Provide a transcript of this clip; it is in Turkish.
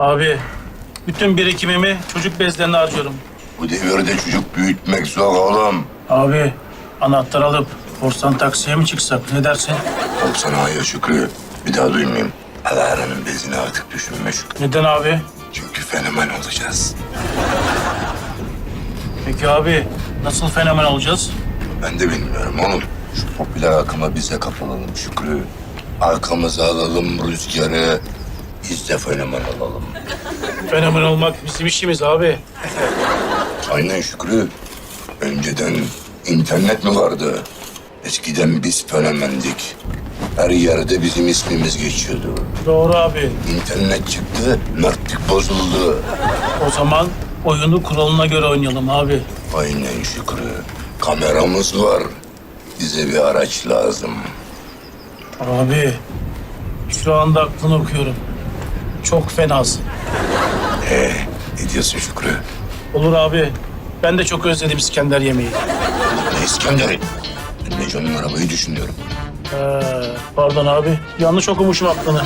Abi, bütün birikimimi çocuk bezlerine harcıyorum. Bu devirde çocuk büyütmek zor oğlum. Abi, anahtar alıp korsan taksiye mi çıksak? Ne dersin? Bak sana hayır Şükrü. Bir daha duymayayım. Alara'nın bezini artık düşünme Şükrü. Neden abi? Çünkü fenomen olacağız. Peki abi, nasıl fenomen olacağız? Ben de bilmiyorum oğlum. Şu popüler akıma bize kapılalım Şükrü. Arkamıza alalım rüzgarı. Biz de fenomen olalım. Fenomen olmak bizim işimiz abi. Aynen Şükrü. Önceden internet mi vardı? Eskiden biz fenomendik. Her yerde bizim ismimiz geçiyordu. Doğru abi. İnternet çıktı, mertlik bozuldu. O zaman oyunu kuralına göre oynayalım abi. Aynen Şükrü. Kameramız var. Bize bir araç lazım. Abi, şu anda aklını okuyorum. Çok fenasın. Ee, ne diyorsun Şükrü? Olur abi. Ben de çok özledim İskender yemeği. Ne İskender'i? Ben Neco'nun arabayı düşünüyorum. Ee, pardon abi. Yanlış okumuşum aklını.